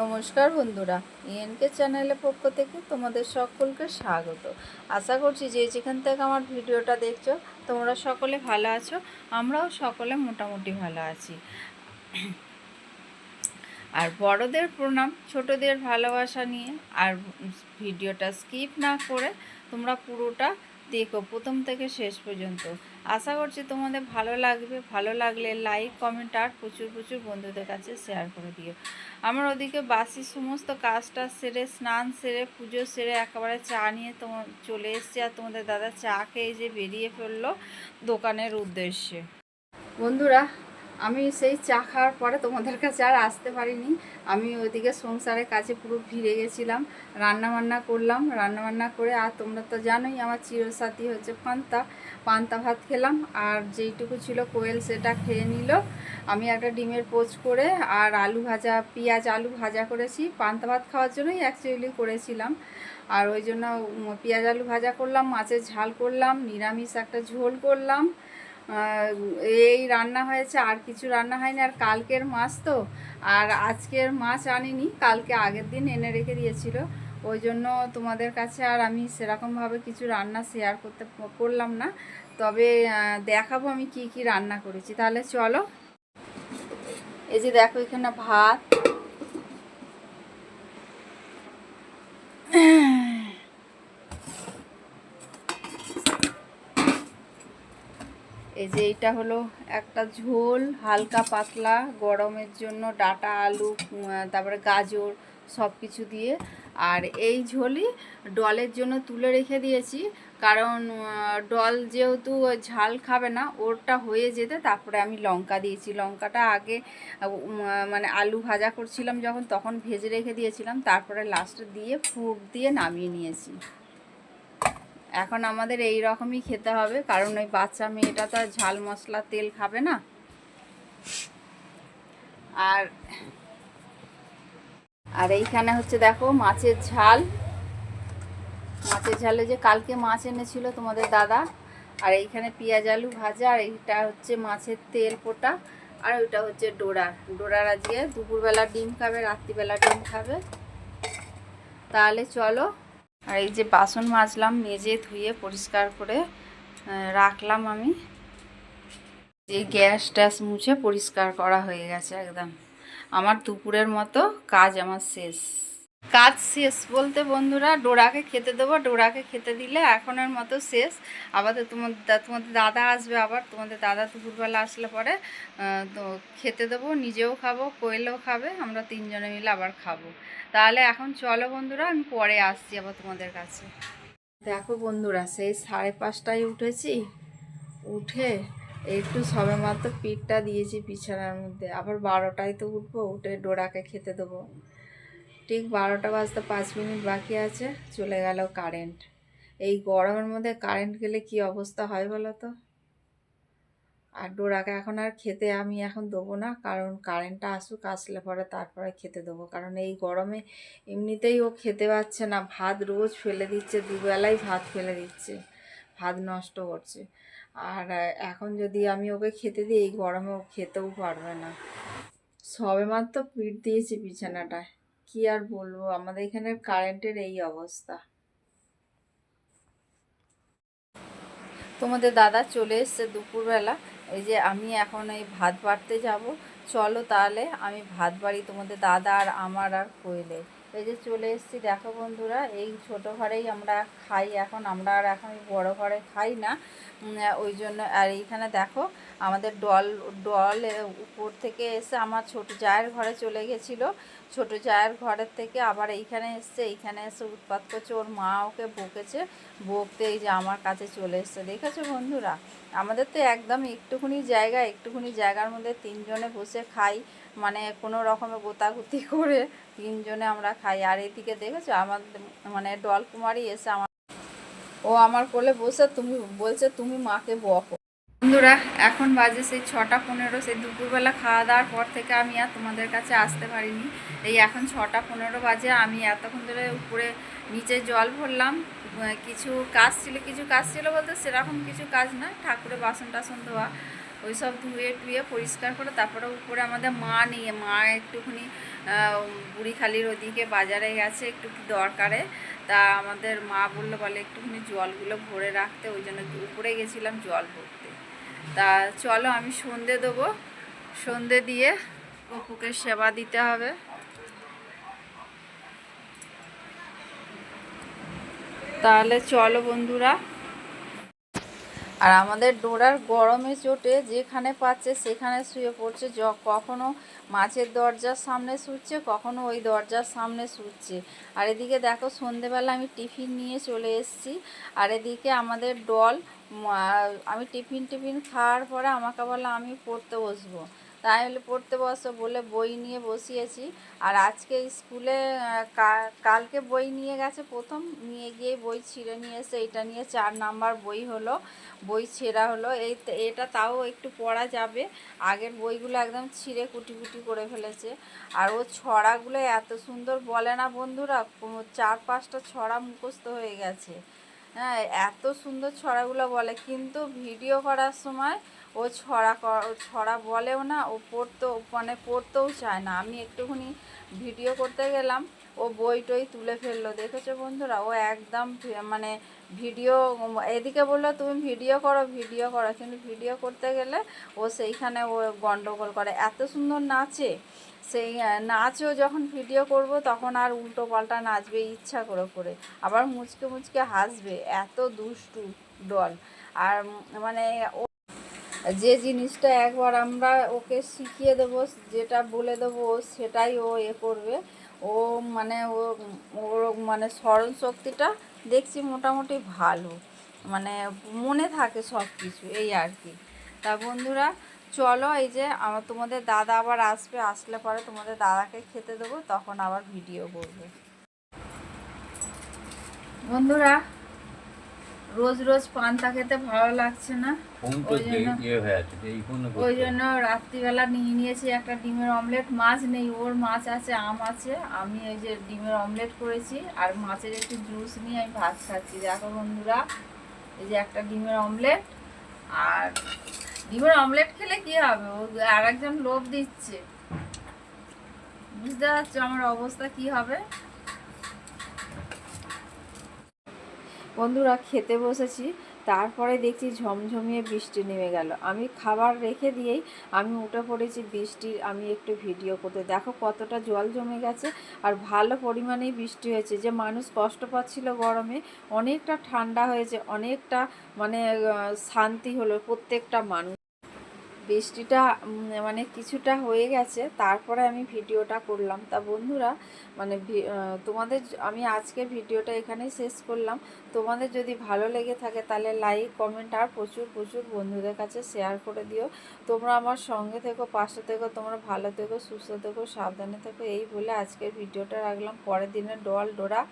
নমস্কার বন্ধুরা ইএনকে চ্যানেলের পক্ষ থেকে তোমাদের সকলকে স্বাগত। আশা করছি যে যেখান থেকে আমার ভিডিওটা দেখছ, তোমরা সকলে ভালো আছো, আমরাও সকলে মোটামুটি ভালো আছি। আর বড়দের প্রণাম, ছোটদের ভালোবাসা নিয়ে, আর ভিডিওটা স্কিপ না করে তোমরা পুরোটা দেখো, প্রথম থেকে শেষ পর্যন্ত। আশা করছি তোমাদের ভালো লাগবে। ভালো লাগলে লাইক কমেন্ট আর প্রচুর প্রচুর বন্ধুদের কাছে শেয়ার করে দিও। আমার ওদিকে বাসি সমস্ত কাজটা সেরে, স্নান সেরে, পুজো সেরে একেবারে চা নিয়ে তোমার চলে এসছে আর তোমাদের দাদা চা খেয়ে যে বেরিয়ে ফেলল দোকানের উদ্দেশ্যে। বন্ধুরা আমি সেই চা খাওয়ার পরে তোমাদের কাছে আর আসতে পারিনি। আমি ওইদিকে সংসারের কাছে পুরো ভিড়ে গেছিলাম রান্না বান্না করলাম রান্না বান্না করে আর তোমরা তো জানোই আমার চিরসাথী হচ্ছে পান্তা। পান্তা ভাত খেলাম আর যেইটুকু ছিল কোয়েল সেটা খেয়ে নিল। আমি একটা ডিমের পোচ করে আর আলু ভাজা, পেঁয়াজ আলু ভাজা করেছি। পান্তা ভাত খাওয়ার জন্যই অ্যাকচুয়ালি করেছিলাম। আর ওই জন্য পেঁয়াজ আলু ভাজা করলাম, মাছের ঝাল করলাম, নিরামিষ একটা ঝোল করলাম। এই রান্না হয়েছে, আর কিছু রান্না হয়নি, আর কালকের মাছ তো, আর আজকের মাছ আনিনি, কালকে আগের দিন এনে রেখে দিয়েছিল। ওই জন্য তোমাদের কাছে আর আমি সেরকমভাবে কিছু রান্না শেয়ার করতে করলাম না। তবে দেখাবো আমি কি কি রান্না করেছি। তাহলে চলো। এই যে দেখো এখানে ভাত এই যে এইটা হলো একটা ঝোল, হালকা পাতলা, গরমের জন্য ডাটা, আলু তারপরে গাজর সব কিছু দিয়ে। আর এই ঝোলই ডলের জন্য তুলে রেখে দিয়েছি। কারণ ডল যেহেতু ঝাল খাবে না, ওরটা হয়ে যেতে তারপরে আমি লঙ্কা দিয়েছি। লঙ্কাটা আগে মানে আলু ভাজা করছিলাম যখন, তখন ভেজে রেখে দিয়েছিলাম। তারপরে লাস্টে দিয়ে ফুট দিয়ে নামিয়ে নিয়েছি। এখন আমাদের এই রকমই খেতে হবে, কারণ ওই বাচ্চা মেয়েটা তো আর ঝাল মশলা তেল খাবে না। আর আর এইখানে হচ্ছে দেখো মাছের ঝাল। মাছের ঝালে যে কালকে মাছ এনেছিল তোমাদের দাদা, আর এইখানে পেঁয়াজ আলু ভাজা, আর এইটা হচ্ছে মাছের তেল পোটা আর ওইটা হচ্ছে ডোরার ডোরার আজকে দুপুরবেলা ডিম খাবে, রাত্রিবেলা ডিম খাবে। তাহলে চলো আর এই যে বাসন মাজলাম, মেজে, ধুয়ে, পরিষ্কার করে রাখলাম আমি। যে গ্যাস ট্যাস মুছে পরিষ্কার করা হয়ে গেছে একদম। আমার দুপুরের মতো কাজ আমার শেষ। কাজ শেষ বলতে বন্ধুরা, ডোরাকে খেতে দেবো। ডোরাকে খেতে দিলে এখনের মতো শেষ। আবার তো তোমার তোমাদের দাদা আসবে আবার। তোমাদের দাদা দুপুরবেলা আসলে পরে তো খেতে দেবো, নিজেও খাব, কোয়েলও খাবে, আমরা তিনজনে মিলে আবার খাব। তাহলে এখন চলো বন্ধুরা, আমি পরে আসছি আবার তোমাদের কাছে। দেখো বন্ধুরা, সেই সাড়ে পাঁচটায় উঠেছি। উঠে একটু সবে মাত্র পিঠটা দিয়েছি বিছানার মধ্যে। আবার বারোটায় তো উঠবো, উঠে ডোরাকে খেতে দেবো। ঠিক বারোটা বাজতে পাঁচ মিনিট বাকি আছে, চলে গেল কারেন্ট। এই গরমের মধ্যে কারেন্ট গেলে কি অবস্থা হয় বলো তো? আর ডোরাকে এখন আর খেতে আমি এখন দেবো না, কারণ কারেন্টটা আসুক, আসলে পরে তারপরে খেতে দেবো। কারণ এই গরমে এমনিতেই ও খেতে পাচ্ছে না। ভাত রোজ ফেলে দিচ্ছে, দুবেলাই ভাত ফেলে দিচ্ছে। ভাত নষ্ট করছে। আর এখন যদি আমি ওকে খেতে দিই, এই গরমে ও খেতেও পারবে না। সবে মাত্র পিঠ দিয়েছি বিছানাটায়। কি আর বলব, আমাদের এখানে কারেন্টের এই অবস্থা। তোমাদের দাদা চলে এসছে দুপুরবেলা। এই যে আমি এখন এই ভাত বাড়তে যাব। চলো তাহলে আমি ভাত বাড়ি তোমাদের দাদা আর আমার আর কোয়েলে। এই যে চলে এসেছি, দেখো বন্ধুরা, এই ছোট ঘরেই আমরা খাই এখন। আমরা আর এখন বড় ঘরে খাই না। ওই জন্য, আর এইখানে দেখো, আমাদের ডল ডল উপর থেকে এসে আমার ছোট জায়ের ঘরে চলে গেছিল। ছোট জায়ের ঘরের থেকে আবার এইখানে এসছে, এইখানে এসে উৎপাত করছে, ওর মা ওকে বকেছে, বকতে এই যে আমার কাছে চলে এসছে। দেখেছ বন্ধুরা? আমাদের তো একদম একটুখানি জায়গা, একটুখানি জায়গার মধ্যে তিনজনে বসে খাই মানে কোনো রকমে গোতাগুতি করে তিনজনে আমরা খাই। আর এদিকে দেখেছ? আমাদের মানে ডল কুমারী এসে আমার ও আমার কোলে বসে, তুমি বলছে, তুমি মাকে বকো। বন্ধুরা, এখন বাজে সেই ছটা পনেরো। সেই দুপুরবেলা খাওয়া দাওয়ার পর থেকে আমি আর তোমাদের কাছে আসতে পারিনি। এই এখন ছটা পনেরো বাজে, আমি এতক্ষণ ধরে উপরে নিচে জল ভরলাম। কিছু কাজ ছিল, কিছু কাজ ছিল বলতে সেরকম কিছু কাজ না, ঠাকুরের বাসন টাসন ধোয়া ওই সব ধুয়ে টুয়ে পরিষ্কার করে তারপরে উপরে আমাদের মা নিয়ে, মা একটুখানি বুড়িখালির ওদিকে বাজারে গেছে, একটু দরকারে। তা আমাদের মা বলল, বলে একটুখানি জলগুলো ভরে রাখতে, ওই জন্য উপরে গেছিলাম জল ভরতে। তা চলো আমি সন্ধে দেবো। সন্ধে দিয়ে অপুকে সেবা দিতে হবে। তাহলে চলো বন্ধুরা। আর আমাদের ডোরার গরমে চোটে যেখানে পাচ্ছে সেখানে শুয়ে পড়ছে। য কখনও মাছের দরজার সামনে শুচ্ছে, কখনো ওই দরজার সামনে শুচ্ছে। আর এদিকে দেখো, সন্ধেবেলা আমি টিফিন নিয়ে চলে এসেছি। আর এদিকে আমাদের ডল আমি টিফিন টিফিন খাওয়ার পরে আমাকে বলে, আমি পড়তে বসবো। তাই বলে পড়তে বসো বলে বই নিয়ে বসিয়েছি। আর আজকে স্কুলে কালকে বই নিয়ে গেছে প্রথম। নিয়ে গিয়ে বই ছিঁড়ে নিয়ে এসে এটা নিয়ে চার নাম্বার বই হলো, বই ছেঁড়া হলো। এই এটা তাও একটু পড়া যাবে। আগের বইগুলো একদম ছিঁড়ে কুটি কুটি করে ফেলেছে। আর ও ছড়াগুলো এত সুন্দর বলে না বন্ধুরা চার পাঁচটা ছড়া মুখস্থ হয়ে গেছে। হ্যাঁ এত সুন্দর ছড়াগুলো বলে। কিন্তু ভিডিও করার সময় ও ছড়া ক- ও ছড়া বলেও না, ও পড়তেও মানে পড়তেও চায় না। আমি একটুখানি ভিডিও করতে গেলাম, ও বই টই তুলে ফেলল। দেখেছ বন্ধুরা? ও একদম মানে ভিডিও, এদিকে বলল, তুমি ভিডিও করো ভিডিও করো। কিন্তু ভিডিও করতে গেলে ও সেইখানে ও গন্ডগোল করে। এত সুন্দর নাচে। সেই নাচও যখন ভিডিও করব, তখন আর উল্টো পাল্টা নাচবে, ইচ্ছা করে করে। আবার মুচকে মুচকে হাসবে। এত দুষ্টু ডল আর মানে যে জিনিসটা একবার আমরা ওকে শিখিয়ে দেবো, যেটা বলে দেবো, সেটাই ও এ করবে। ও মানে ও, ওর মানে স্মরণ শক্তিটা দেখছি মোটামুটি ভালো। মানে মনে থাকে সব কিছু এই আর কি। তা বন্ধুরা, চলো এই যে আমার তোমাদের দাদা আবার আসবে, আসলে পরে তোমাদের দাদাকে খেতে দেবো, তখন আবার ভিডিও করবে। বন্ধুরা রোজ রোজ পান্তা খেতে ভালো লাগছে না। ওই জন্য- ইয়ে ওই জন্য রাত্রিবেলা নিয়ে নিয়েছি একটা ডিমের অমলেট মাছ নেই ওর মাছ আছে আম আছে আমি এই যে ডিমের অমলেট করেছি আর মাছের একটু জুস নিয়ে আমি ভাত খাচ্ছি। দেখো বন্ধুরা এই যে একটা ডিমের অমলেট আর ডিমের অমলেট খেলে কি হবে? ও আর একজন লোভ দিচ্ছে। বুঝতে পারছ আমার অবস্থা কি হবে? বন্ধুরা, খেতে বসেছি। তারপরে দেখছি ঝমঝমিয়ে বৃষ্টি নেমে গেল। আমি খাবার রেখে দিয়েই আমি উঠে পড়েছি বৃষ্টির, আমি একটু ভিডিও করতে। দেখো কতটা জল জমে গেছে আর ভালো পরিমাণেই বৃষ্টি হয়েছে। যে মানুষ কষ্ট পাচ্ছিল গরমে, অনেকটা ঠান্ডা হয়েছে, অনেকটা মানে শান্তি হলো প্রত্যেকটা মানুষ। বৃষ্টিটা মানে কিছুটা হয়ে গেছে, তারপরে আমি ভিডিওটা করলাম। তা বন্ধুরা মানে তোমাদের আমি আজকের ভিডিওটা এখানেই শেষ করলাম। তোমাদের যদি ভালো লেগে থাকে তাহলে লাইক কমেন্ট আর প্রচুর প্রচুর বন্ধুদের কাছে শেয়ার করে দিও। তোমরা আমার সঙ্গে থেকো, পাশে থেকো, তোমরা ভালো থেকো, সুস্থ থেকো, সাবধানে থেকো। এই বলে আজকের ভিডিওটা রাখলাম। পরের দিনের ডল ডোরা।